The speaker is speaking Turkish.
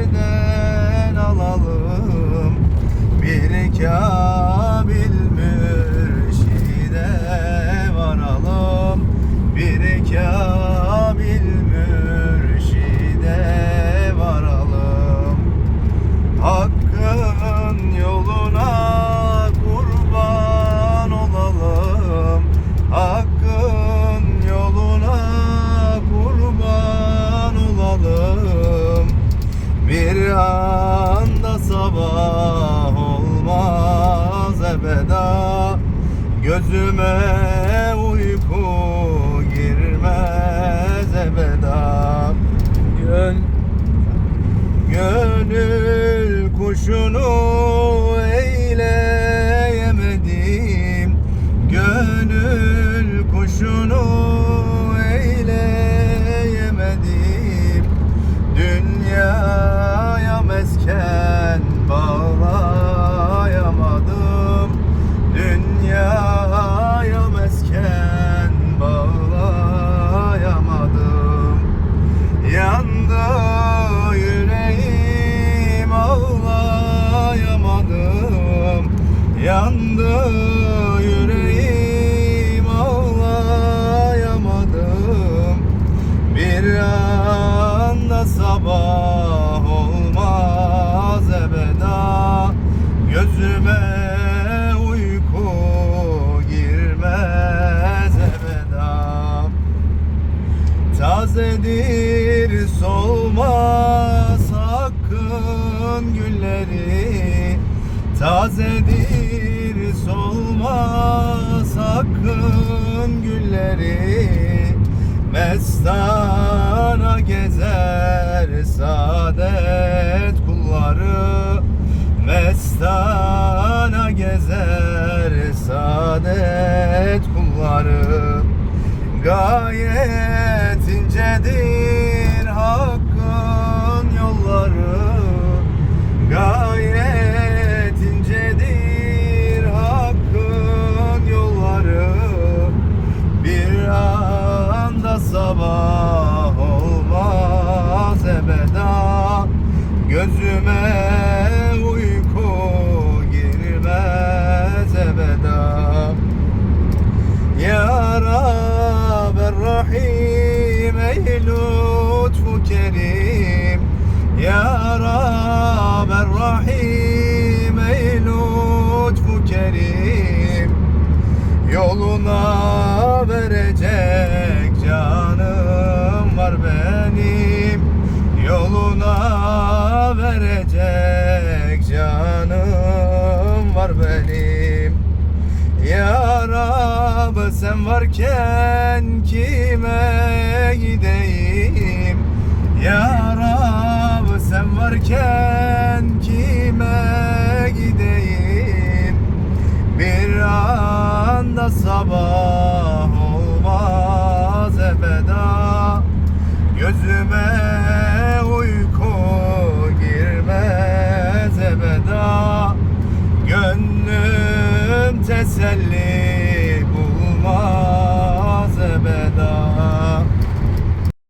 yerden alalım Bir Kamil Anda sabah olmaz ebeda. Gözüme uyku girmez ebeda. Gön Gönül kuşunu Yandı yüreğim ağlayamadım. Yandı yüreğim ağlayamadım. Bir anda sabah olmaz ebeda. Gözüme uyku girmez ebeda. Tazedir Tazedir solmaz hakkın gülleri Mestana gezer. Saadet kulları Mestana gezer. Saadet kulları Gayet incedir Gözüme uyku girmez ebeda. Ya Rab Rahim ey lütfu kerim. Ya Rab Rahim ey lütfu kerim. Yoluna verecek canım var benim. Yoluna verecek canım var benim. Ya Rab sen varken kime gideyim? Ya Rab sen varken kime gideyim? Bir anda sabah olmaz ebeda. Gözüme uyku teselli